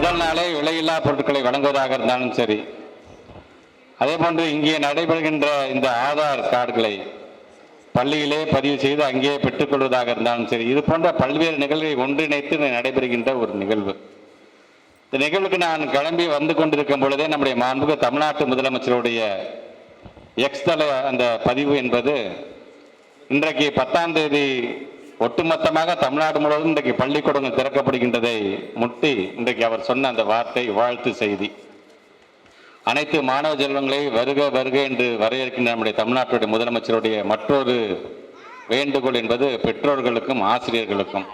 முதல் நாளே விலையில்லா பொருட்களை வழங்குவதாக இருந்தாலும் சரி அதே போன்று இங்கே நடைபெறுகின்ற இந்த ஆதார் கார்டுகளை பள்ளியிலே பதிவு செய்து அங்கேயே பெற்றுக்கொள்வதாக இருந்தாலும் சரி இது போன்ற பல்வேறு நிகழ்வை ஒன்றிணைத்து நடைபெறுகின்ற ஒரு நிகழ்வு. இந்த நிகழ்வுக்கு நான் கிளம்பி வந்து கொண்டிருக்கும் பொழுதே நம்முடைய மாண்புக தமிழ்நாட்டு முதலமைச்சருடைய எக்ஸ் தல அந்த பதிவு என்பது இன்றைக்கு பத்தாம் தேதி ஒட்டுமொத்தமாக தமிழ்நாடு முழுவதும் இன்றைக்கு பள்ளிக்கூடங்கள் திறக்கப்படுகின்றதை முட்டி இன்றைக்கு அவர் சொன்ன அந்த வார்த்தை வாழ்த்து செய்தி. அனைத்து மாணவ செல்வங்களை வருக வருக என்று வரையறுக்கின்ற நம்முடைய தமிழ்நாட்டுடைய முதலமைச்சருடைய மற்றொரு வேண்டுகோள் என்பது பெற்றோர்களுக்கும் ஆசிரியர்களுக்கும்.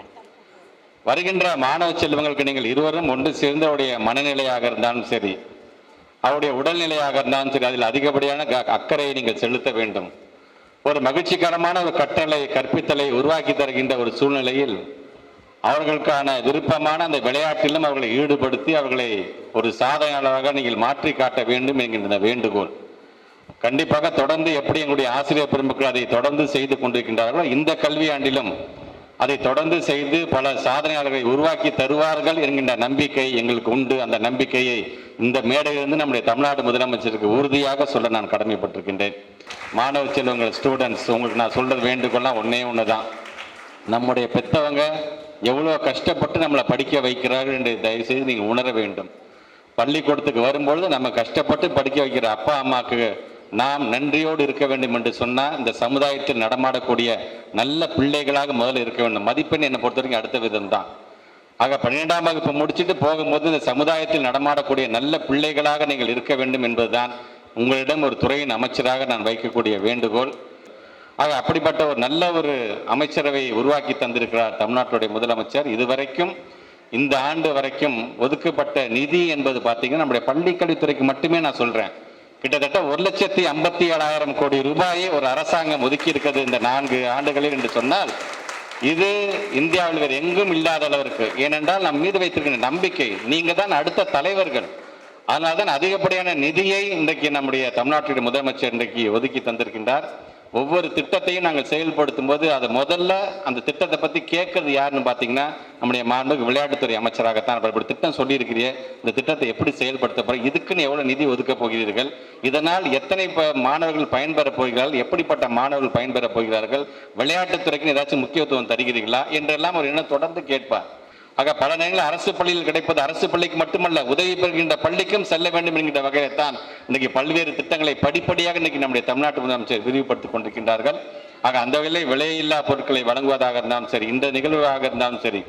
வருகின்ற மாணவ செல்வங்களுக்கு நீங்கள் இருவரும் ஒன்று சேர்ந்து அவருடைய மனநிலையாக இருந்தாலும் சரி அவருடைய உடல்நிலையாக இருந்தாலும் சரி அதில் அதிகப்படியான க- அக்கறையை நீங்கள் செலுத்த வேண்டும். ஒரு மகிழ்ச்சிகரமான ஒரு கட்டளை கற்பித்தலை உருவாக்கி தருகின்ற ஒரு சூழ்நிலையில் அவர்களுக்கான விருப்பமான அந்த விளையாட்டிலும் அவர்களை ஈடுபடுத்தி அவர்களை ஒரு சாதனையாளராக நீங்கள் மாற்றி காட்ட வேண்டும் என்கின்ற வேண்டுகோள். கண்டிப்பாக தொடர்ந்து எப்படி எங்களுடைய ஆசிரியர் பெருமக்கள் அதை தொடர்ந்து செய்து கொண்டிருக்கின்றார்களோ இந்த கல்வியாண்டிலும் அதை தொடர்ந்து செய்து பல சாதனையாளர்களை உருவாக்கி தருவார்கள் என்கின்ற நம்பிக்கை எங்களுக்கு உண்டு. அந்த நம்பிக்கையை இந்த மேடையிலிருந்து நம்முடைய தமிழ்நாடு முதலமைச்சருக்கு உறுதியாக சொல்ல நான் கடமைப்பட்டிருக்கின்றேன். மாணவ செல்வங்கள் ஸ்டூடெண்ட்ஸ் உங்களுக்கு நான் சொல்கிறது வேண்டுகோள்லாம் ஒன்றே ஒன்று தான் நம்முடைய பெற்றவங்க எவ்வளோ கஷ்டப்பட்டு நம்மளை படிக்க வைக்கிறார்கள் என்று தயவுசெய்து நீங்கள் உணர வேண்டும். பள்ளிக்கூடத்துக்கு வரும்பொழுது நம்ம கஷ்டப்பட்டு படிக்க வைக்கிற அப்பா அம்மாவுக்கு நாம் நன்றியோடு இருக்க வேண்டும் என்று சொன்னால் இந்த சமுதாயத்தில் நடமாடக்கூடிய நல்ல பிள்ளைகளாக முதல்ல இருக்க வேண்டும். மதிப்பெண் என்னை பொறுத்த வரைக்கும் அடுத்த விதம் தான் ஆக பன்னிரெண்டாம் வகுப்பு முடிச்சுட்டு போகும்போது இந்த சமுதாயத்தில் நடமாடக்கூடிய நல்ல பிள்ளைகளாக நீங்கள் இருக்க வேண்டும் என்பதுதான் உங்களிடம் ஒரு துறையின் அமைச்சராக நான் வைக்கக்கூடிய வேண்டுகோள் ஆக அப்படிப்பட்ட ஒரு நல்ல ஒரு அமைச்சரவை உருவாக்கி தந்திருக்கிறார் தமிழ்நாட்டுடைய முதலமைச்சர். இதுவரைக்கும் இந்த ஆண்டு வரைக்கும் ஒதுக்கப்பட்ட நிதி என்பது பார்த்தீங்கன்னா நம்முடைய பள்ளிக்கல்வித்துறைக்கு மட்டுமே நான் சொல்கிறேன் கிட்டத்தட்ட ஒரு லட்சத்தி ஐம்பத்தி ஏழாயிரம் கோடி ரூபாயை ஒரு அரசாங்கம் ஒதுக்கி இருக்கிறது இந்த நான்கு ஆண்டுகளில் என்று சொன்னால் இது இந்தியாவில் வேறு எங்கும் இல்லாத அளவிற்கு. ஏனென்றால் நம் மீது வைத்திருக்கின்ற நம்பிக்கை நீங்கள் தான் அடுத்த தலைவர்கள். அதனால்தான் அதிகப்படியான நிதியை இன்றைக்கு நம்முடைய தமிழ்நாட்டின் முதலமைச்சர் இன்றைக்கு ஒதுக்கி தந்திருக்கின்றார். ஒவ்வொரு திட்டத்தையும் நாங்கள் செயல்படுத்தும் போது அது முதல்ல அந்த திட்டத்தை பற்றி கேட்கறது யாருன்னு பார்த்தீங்கன்னா நம்முடைய மாண்புக்கு விளையாட்டுத்துறை அமைச்சராகத்தான் அப்ப இப்படி திட்டம் சொல்லியிருக்கிறீ இந்த திட்டத்தை எப்படி செயல்படுத்த போறீங்க? இதுக்குன்னு எவ்வளோ நிதி ஒதுக்க போகிறீர்கள்? இதனால் எத்தனை ப- மாணவர்கள் பயன்பெற போகிறார்கள்? எப்படிப்பட்ட மாணவர்கள் பயன்பெறப் போகிறார்கள்? விளையாட்டுத்துறைக்குன்னு ஏதாச்சும் முக்கியத்துவம் தருகிறீர்களா? என்றெல்லாம் ஒரு எண்ணம் தொடர்ந்து கேட்பார். ஆக பல நேரங்களில் அரசு பள்ளியில் கிடைப்பது அரசு பள்ளிக்கு மட்டுமல்ல உதவி பெறுகின்ற பள்ளிக்கும் செல்ல வேண்டும் என்கின்ற வகையில் தான் இன்னைக்கு பல்வேறு திட்டங்களை படிப்படியாக இன்னைக்கு நம்முடைய தமிழ்நாட்டு முதலமைச்சர் விரிவுபடுத்திக் கொண்டிருக்கின்றார்கள். ஆக அந்த வகையில் விலையில்லா பொருட்களை வழங்குவதாக இருந்தாலும் சரி இந்த நிகழ்வாக இருந்தாலும் சரி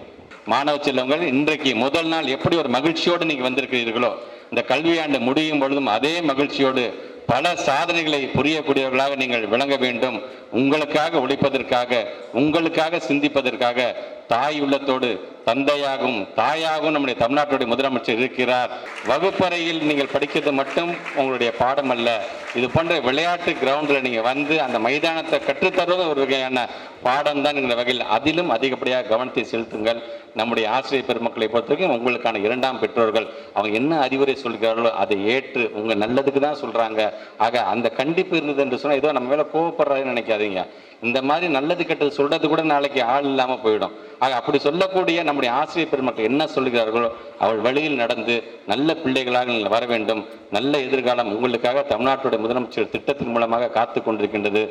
மாணவ செல்வங்கள் இன்றைக்கு முதல் நாள் எப்படி ஒரு மகிழ்ச்சியோடு நீங்கள் வந்திருக்கிறீர்களோ இந்த கல்வியாண்டு முடியும் பொழுதும் அதே மகிழ்ச்சியோடு பல சாதனைகளை புரியக்கூடியவர்களாக நீங்கள் விளங்க வேண்டும். உங்களுக்காக உழைப்பதற்காக உங்களுக்காக சிந்திப்பதற்காக தாய் உள்ளத்தோடு தந்தையாகவும் தாயாகவும் நம்முடைய தமிழ்நாட்டுடைய முதலமைச்சர் இருக்கிறார். வகுப்பறையில் நீங்கள் படிக்கிறது மட்டும் உங்களுடைய பாடம் அல்ல. இது போன்ற விளையாட்டு கிரவுண்டில் நீங்கள் வந்து அந்த மைதானத்தை கற்றுத்தருவது ஒரு வகையான பாடம் தான் என்கிற வகையில். அதிலும் அதிகப்படியாக கவனத்தை செலுத்துங்கள். நம்முடைய ஆசிரியர் பெருமக்களை பொறுத்தவரைக்கும் உங்களுக்கான இரண்டாம் பெற்றோர்கள் அவங்க என்ன அறிவுரை சொல்கிறார்களோ அதை ஏற்று உங்கள் நல்லதுக்கு தான் சொல்கிறாங்க ஆக அந்த கண்டிப்பு இருந்தது என்று சொன்னால் ஏதோ நம்ம மேலே கோவப்படுறாருன்னு நினைக்காதீங்க. இந்த மாதிரி நல்லது கெட்டது சொல்கிறது கூட நாளைக்கு ஆள் இல்லாமல் போயிடும். ஆக அப்படி சொல்லக்கூடிய நம்முடைய ஆசிரியர் பெருமக்கள் என்ன சொல்கிறார்களோ அவள் வழியில் நடந்து நல்ல பிள்ளைகளாக நீங்கள் வர வேண்டும். நல்ல எதிர்காலம் உங்களுக்காக தமிழ்நாட்டுடைய முதலமைச்சர் திட்டத்தின் மூலமாக காத்து கொண்டிருக்கின்றது.